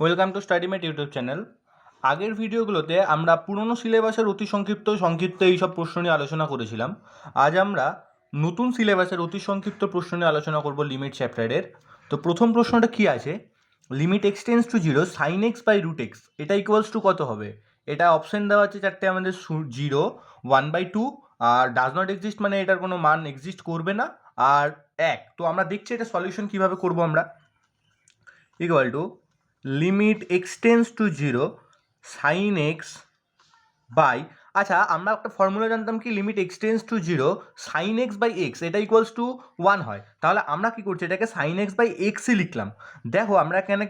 Welcome to StudyMate YouTube channel আগের ভিডিওগুলোতে আমরা পুরনো সিলেবাসের অতি সংক্ষিপ্ত সংক্ষিপ্ত এইসব প্রশ্ন নিয়ে আলোচনা করেছিলাম। আজ আমরা নতুন সিলেবাসের অতি সংক্ষিপ্ত প্রশ্ন নিয়ে আলোচনা করব লিমিট চ্যাপ্টারের তো প্রথম প্রশ্নটা কি আছে? Limit x tends to zero sine x by root x এটা ইকুয়ালস টু কত হবে? এটা অপশন দেওয়া আছে চারটে, আমাদের জিরো ওয়ান বাই টু আর ডাজ নট এক্সিস্ট মানে এটার কোনো মান এক্সিস্ট করবে না, আর এক। তো আমরা দেখছি এটা সলিউশন কীভাবে করব আমরা। Equal to limit x tends to zero sine x by আচ্ছা আমরা একটা ফর্মুলা জানতাম কি? Limit x tends to zero sine x by x এটা ইকুয়ালস টু ওয়ান হয়। তাহলে আমরা কি করছি? এটাকে সাইন এক্স বাই এক্সই লিখলাম। দেখো, আমরা এখানে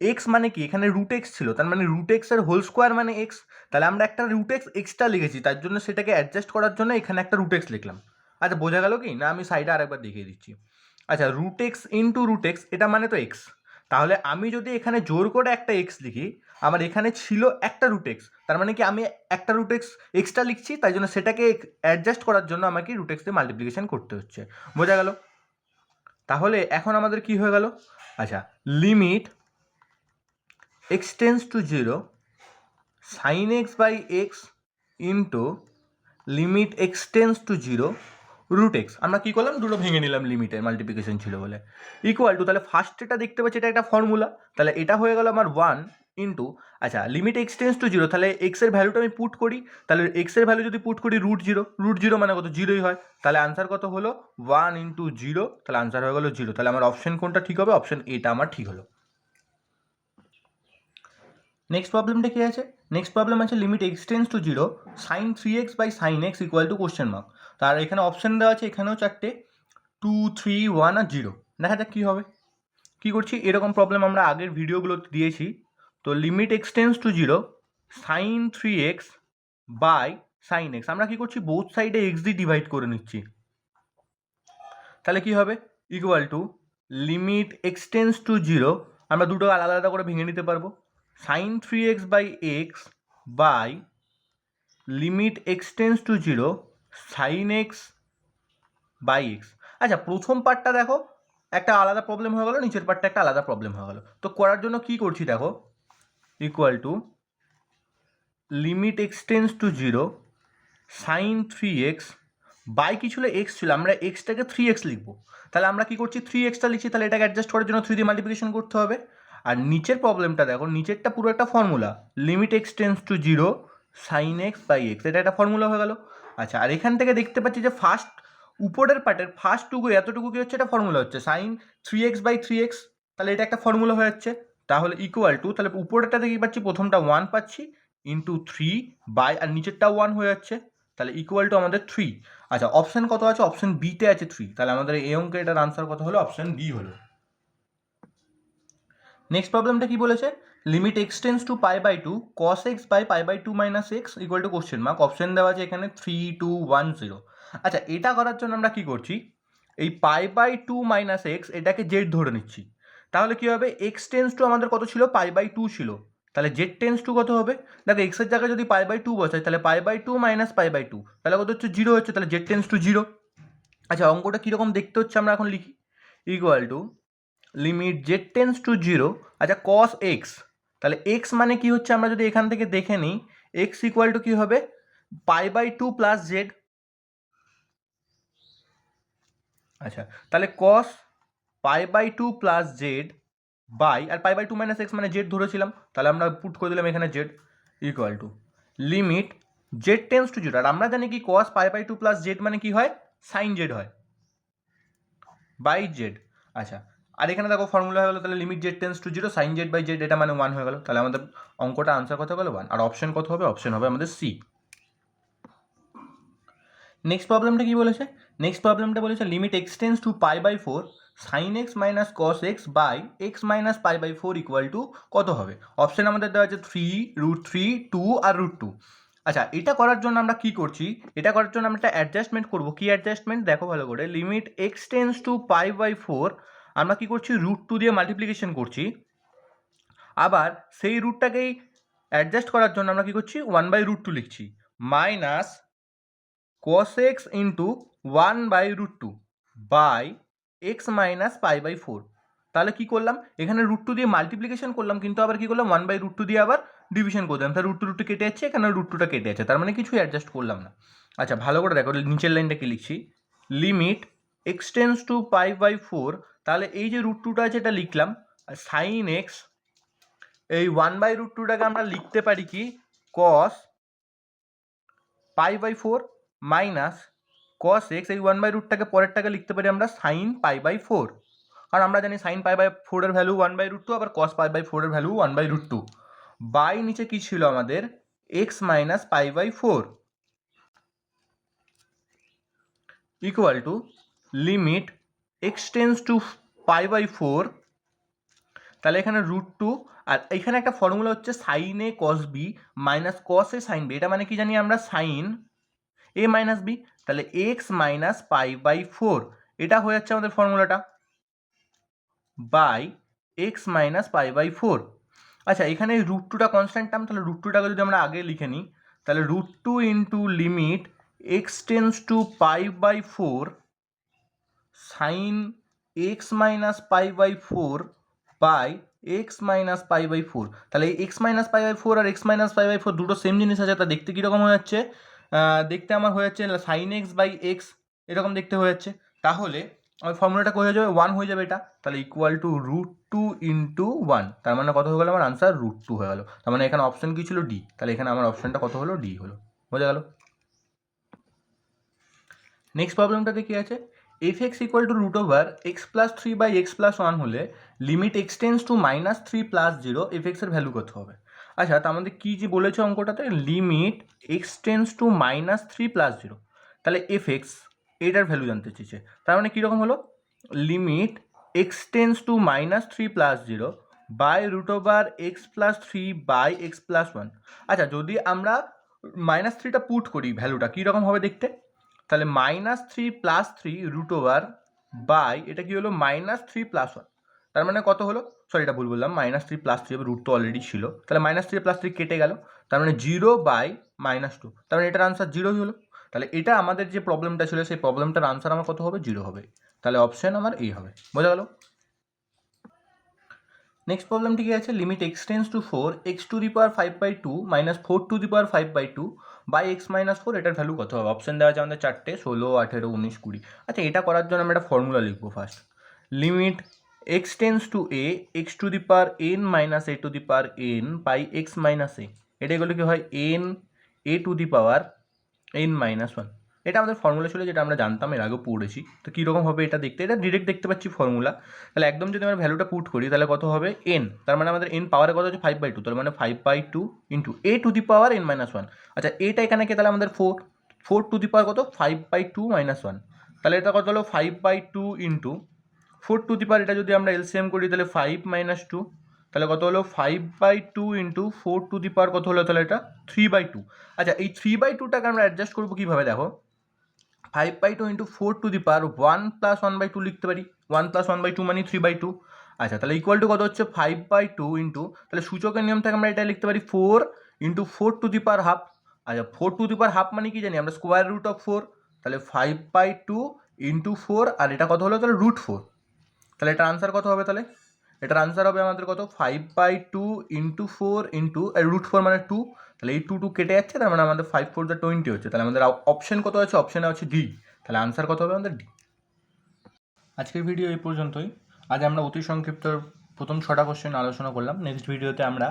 এক্স মানে কি? এখানে রুট এক্স ছিল। তার মানে রুট এক্সের হোল স্কোয়ার মানে এক্স তাহলে আমরা একটা রুট এক্স এক্সট্রা লিখেছি। তার জন্য সেটাকে অ্যাডজাস্ট করার জন্য এখানে একটা রুট এক্স লিখলাম। আচ্ছা বোঝা গেল কি? না, আমি সাইডে আরেকবার দেখিয়ে দিচ্ছি। আচ্ছা root x into root x এটা মানে তো এক্স তাহলে আমি যদি এখানে জোর করে একটা এক্স লিখি, আমার এখানে ছিল একটা রুট এক্স তার মানে কি আমি একটা রুট এক্স এক্সট্রা লিখছি, তাই জন্য সেটাকে অ্যাডজাস্ট করার জন্য আমাকে রুট এক্স দিয়ে মাল্টিপ্লিকেশন করতে হচ্ছে। বোঝা গেল? তাহলে এখন আমাদের কি হয়ে গেল? আচ্ছা limit x tends to zero sine x by x into limit x tends to zero root x আমরা কী করলাম? দুটো ভেঙে নিলাম লিমিটের মাল্টিপ্লিকেশন ছিল বলে। ইকুয়াল টু তাহলে ফার্স্ট এটা দেখতে পাচ্ছি, এটা একটা ফর্মুলা তাহলে এটা হয়ে গেল আমার ওয়ান ইন্টু আচ্ছা limit x tends to zero তাহলে এক্সের ভ্যালুটা আমি পুট করি। তাহলে এক্সের ভ্যালু যদি পুট করি রুট জিরো রুট জিরো মানে কত? জিরোই হয়। তাহলে আনসার কত হলো? ওয়ান ইন্টু জিরো তাহলে আনসার হয়ে গেলো জিরো তাহলে আমার অপশন কোনটা ঠিক হবে? অপশন এটা আমার ঠিক হলো। নেক্সট প্রবলেমটা কী আছে? নেক্সট প্রবলেম আছে limit x tends to zero sine three x by sine x equal to question mark তার এখানে অপশান দেওয়া আছে, এখানেও চারটে। টু থ্রি ওয়ান আর জিরো দেখা যাক কী হবে। কী করছি? এরকম প্রবলেম আমরা আগের ভিডিওগুলো দিয়েছি। তো limit x tends to zero sine three x by sine x আমরা কী করছি? বোথ সাইডে এক্স দিয়ে ডিভাইড করে নিচ্ছি। তাহলে কী হবে? Equal to limit x tends to zero আমরা দুটো আলাদা আলাদা করে ভেঙে নিতে পারব। Sine three x by x by limit x tends to zero sine x by x আচ্ছা প্রথম পার্টটা দেখো, একটা আলাদা প্রবলেম হয়ে গেলো, নিচের পার্টটা একটা আলাদা প্রবলেম হয়ে গেলো। তো করার জন্য কি করছি দেখো equal to limit x tends to zero sine three x by কি ছিল এক্স ছিল, আমরা এক্সটাকে থ্রি এক্স লিখব। তাহলে আমরা কি করছি থ্রি এক্সটা লিখছি, তাহলে এটাকে অ্যাডজাস্ট করার জন্য থ্রি দিয়ে মাল্টিপ্লিকেশন করতে হবে। আর নিচের প্রবলেমটা দেখো, নিচেরটা পুরো একটা formula limit x tends to zero sine x by x এটা একটা ফর্মুলা হয়ে গেল। আচ্ছা আর এখান থেকে দেখতে পাচ্ছি যে ফার্স্ট উপরের পার্টের ফার্স্ট টুকু এতটুকু কি হচ্ছে? এটা ফর্মুলা হচ্ছে। Sine three x by three x তাহলে এটা একটা ফর্মুলা হয়ে যাচ্ছে। তাহলে ইকুয়াল টু তাহলে উপরেরটাতে কি পাচ্ছি, প্রথমটা ওয়ান পাচ্ছি ইন্টু থ্রি বাই আর নিচেরটা ওয়ান হয়ে যাচ্ছে। তাহলে ইকুয়াল টু আমাদের থ্রি আচ্ছা অপশান কত আছে? অপশান বিতে আছে থ্রি তাহলে আমাদের এই অঙ্কে এটার আনসার কত হলো? অপশান বি হলো। নেক্সট প্রবলেমটা কি বলেছে? Limit x tends to pi by two cos x by pi by two minus x equal to question mark option দেওয়া আছে এখানে থ্রি টু ওয়ান জিরো আচ্ছা এটা করার জন্য আমরা কি করছি? এই pi by two minus x এটাকে জেড ধরে নিচ্ছি। তাহলে কী হবে? এক্স টেন্স টু আমাদের কত ছিল? পাই বাই টু ছিল। তাহলে জেড টেন্স টু কত হবে? দেখো এক্সের জায়গায় যদি পাই বাই টু বসাই, তাহলে pi by two minus pi by two তাহলে কত হচ্ছে? জিরো হচ্ছে, তাহলে জেড টেন্স টু জিরো আচ্ছা অঙ্কটা কীরকম দেখতে হচ্ছে আমরা এখন লিখি। Equal to limit z tends to zero আচ্ছা কস এক্স তাহলে এক্স মানে কি হচ্ছে? আমরা যদি এখান থেকে দেখে নিই এক্স ইকুয়াল টু কী হবে? Pi by two plus z আচ্ছা তাহলে cos pi by two plus z by R pi by two minus x মানে জেড ধরেছিলাম, তাহলে আমরা পুট করে দিলাম এখানে z equal to limit z tends to zero আর আমরা জানি কি cos pi by two plus z মানে কি হয়? সাইন জেড হয় বাই জেড আচ্ছা আর এখানে দেখো ফর্মুলা হয়ে গেলো, তাহলে limit z tends to zero sine z by z এটা মানে ওয়ান হয়ে গেলো। তাহলে আমাদের অঙ্কটা আনসার কত হলো ওয়ান আর অপশন কত হবে? অপশন হবে আমাদের সি নেক্সট প্রবলেমটা কি বলেছে? নেক্সট প্রবলেমটা বলেছে limit x tends to pi by four sine x minus cos x by x minus pi by four equal to কত হবে? অপশন আমাদের দেওয়া আছে থ্রি রুট থ্রি টু আর রুট টু আচ্ছা এটা করার জন্য আমরা কি করছি? এটা করার জন্য আমরা একটা অ্যাডজাস্টমেন্ট করব। কী অ্যাডজাস্টমেন্ট দেখো ভালো করে। Limit x tends to pi by four আমরা কি করছি? রুট টু দিয়ে মাল্টিপ্লিকেশন করছি। আবার সেই রুটটাকেই অ্যাডজাস্ট করার জন্য আমরা কি করছি? ওয়ান বাই রুট টু লিখছি। Minus cos x into one by root two by x minus pi by four তাহলে কি করলাম? এখানে রুট টু দিয়ে মাল্টিপ্লিকেশন করলাম, কিন্তু আবার কি করলাম? ওয়ান বাই রুট টু দিয়ে আবার ডিভিশন করে দিলাম। তাহলে রুট টু রুট কেটে যাচ্ছে, এখানে রুট টুটা কেটে যাচ্ছে। তার মানে কিছুই অ্যাডজাস্ট করলাম না। আচ্ছা ভালো করে দেখো, নিচের লাইনটা কি লিখছি। Limit x tends to pi by four, তাহলে এই যে রুট টুটা আছে এটা লিখলাম সাইন এক্স, এই ওয়ান বাই রুট টুটাকে আমরা লিখতে পারি কি? Cos pi by four minus cos x, এই ওয়ান বাই রুটটাকে পরেরটাকে লিখতে পারি আমরা সাইন পাই বাই ফোর। কারণ আমরা জানি সাইন পাই বাই ফোরের value one by root two, আবার কস পাই বাই ফোরের value one by root two. By নিচে কি ছিল আমাদের? X minus pi by four. Equal to limit x tends to pi by four তাহলে এখানে root two আর এখানে একটা ফর্মুলা হচ্ছে sine a cos b minus cos a sine b এটা মানে কি জানি আমরা সাইন এ মাইনাস বি তাহলে x minus pi by four এটা হয়ে যাচ্ছে আমাদের ফর্মুলাটা by x minus pi by four আচ্ছা এখানে রুট টুটা কনস্ট্যান্ট টার্ম তাহলে রুট টুটাকে যদি আমরা আগে লিখে নিই, তাহলে root two into limit x tends to pi by four sine x minus pi by four by x minus pi by four তাহলে x minus pi by four R x minus pi by four দুটো same জিনিস আছে, তা দেখতে কীরকম হয়ে যাচ্ছে? দেখতে আমার হয়ে যাচ্ছে সাইন এক্স বাই এক্স এরকম দেখতে হয়ে যাচ্ছে। তাহলে আমার ফর্মুলাটা হয়ে যাবে? ওয়ান হয়ে যাবে এটা। তাহলে equal to root two into one তার মানে কত হয়ে গেলো? আমার আনসার রুট টু হয়ে গেল। তার মানে এখানে অপশন কী ছিল? ডি তাহলে এখানে আমার অপশনটা কত হলো? ডি হলো। বোঝা গেল? নেক্সট প্রবলেমটাতে কি আছে? F x equal to root over x plus three by x plus one হলে limit x tends to minus three plus zero f এক্সের ভ্যালু কত হবে? আচ্ছা তার আমাদের কী যে বলেছে অঙ্কটাতে? Limit x tends to minus three plus zero তাহলে এফ এক্স এটার ভ্যালু জানতে চেয়েছে। তার মানে কীরকম হলো? Limit x tends to minus three plus zero by root over x plus three by x plus one আচ্ছা যদি আমরা মাইনাস থ্রিটা পুট করি ভ্যালুটা কীরকম হবে দেখতে? তাহলে minus three plus three root over by এটা কি হলো? মাইনাস থ্রি প্লাস ওয়ান তার মানে কত হলো? সরি এটা ভুল বললাম। Minus three plus three root তো অলরেডি ছিল। তাহলে মাইনাস থ্রি প্লাস থ্রি কেটে গেল। তার মানে জিরো বাই মাইনাস টু তার মানে এটার আনসার জিরোই হলো। তাহলে এটা আমাদের যে প্রবলেমটা ছিল, সেই প্রবলেমটার আনসার আমার কত হবে? জিরো হবে। তাহলে অপশন আমার এই হবে। বোঝা গেল? নেক্সট প্রবলেমটি কি আছে? Limit x tends to four x to the power five by two minus four to the power five by two by x minus four এটার ভ্যালু কত হবে? অপশন দেওয়া আছে আমাদের চারটে, ষোলো, আঠেরো, উনিশ, কুড়ি। আচ্ছা এটা করার জন্য আমি একটা ফর্মুলা লিখব first limit x tends to a x to the power n minus a to the power n by x minus a এটা এগুলো কি হয়? N a to the power n minus one এটা আমাদের ফর্মুলা ছিল যেটা আমরা জানতাম, এর আগেও পড়েছি। তো কীরকম হবে এটা দেখতে? এটা ডিরেক্ট দেখতে পাচ্ছি ফর্মুলা তাহলে একদম যদি আমরা ভ্যালুটা পুট করি, তাহলে কত হবে? এন তার মানে আমাদের এন পাওয়ারে কত হচ্ছে ফাইভ বাই টু তার মানে five by two into a to the power n minus one আচ্ছা এটা এখানে কে তাহলে আমাদের four four to the power কত? Five by two minus one তাহলে এটা কত হলো? Five by two into four to the power এটা যদি আমরা এলসিএম করি, তাহলে ফাইভ মাইনাস টু তাহলে কত হলো? Five by two into four to the power কত হলো? তাহলে এটা থ্রি বাই টু আচ্ছা এই থ্রি বাই টুটাকে আমরা অ্যাডজাস্ট করব কীভাবে? দেখো। Five by two into four to the power one plus one by two লিখতে পারি। One plus one by two মানে থ্রি বাই টু আচ্ছা তাহলে ইকুয়াল টু কত হচ্ছে? ফাইভ বাই টু ইন্টু তাহলে সূচকের নিয়ম থেকে আমরা এটা লিখতে পারি four into four to the power half আচ্ছা four to the power half মানে কি জানি? আমরা স্কোয়ার রুট অফ ফোর তাহলে five by two into four আর এটা কত হলো? তাহলে রুট ফোর তাহলে এটার আনসার কত হবে তাহলে? এটার আনসার হবে আমাদের কত? Five by two into four into root four মানে টু তাহলে এই টু টু কেটে যাচ্ছে, তার মানে আমাদের ফাইভ ফোর দ্য টোয়েন্টি হচ্ছে, তাহলে আমাদের অপশন কত আছে? অপশনে আছে ডি তাহলে আনসার কত হবে আমাদের? ডি আজকের ভিডিও এই পর্যন্তই। আজ আমরা অতি সংক্ষিপ্ত প্রথম ছটা কোশ্চেন আলোচনা করলাম। নেক্সট ভিডিওতে আমরা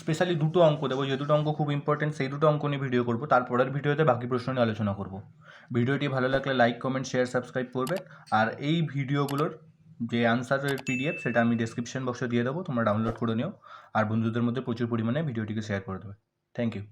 স্পেশালি দুটো অঙ্ক দেবো। যে দুটো অঙ্ক খুব ইম্পর্টেন্ট সেই দুটো অঙ্ক নিয়ে ভিডিও করব। তারপরের ভিডিওতে বাকি প্রশ্ন নিয়ে আলোচনা করব। ভিডিওটি ভালো লাগলে লাইক কমেন্ট শেয়ার সাবস্ক্রাইব করবে। আর এই ভিডিওগুলোর যে আনসারের পিডিএফ সেটা আমি ডেসক্রিপশন বক্সে দিয়ে দেবো, তোমরা ডাউনলোড করে নিও। আর বন্ধুদের মধ্যে প্রচুর পরিমাণে ভিডিওটিকে শেয়ার করে দেবে। Thank you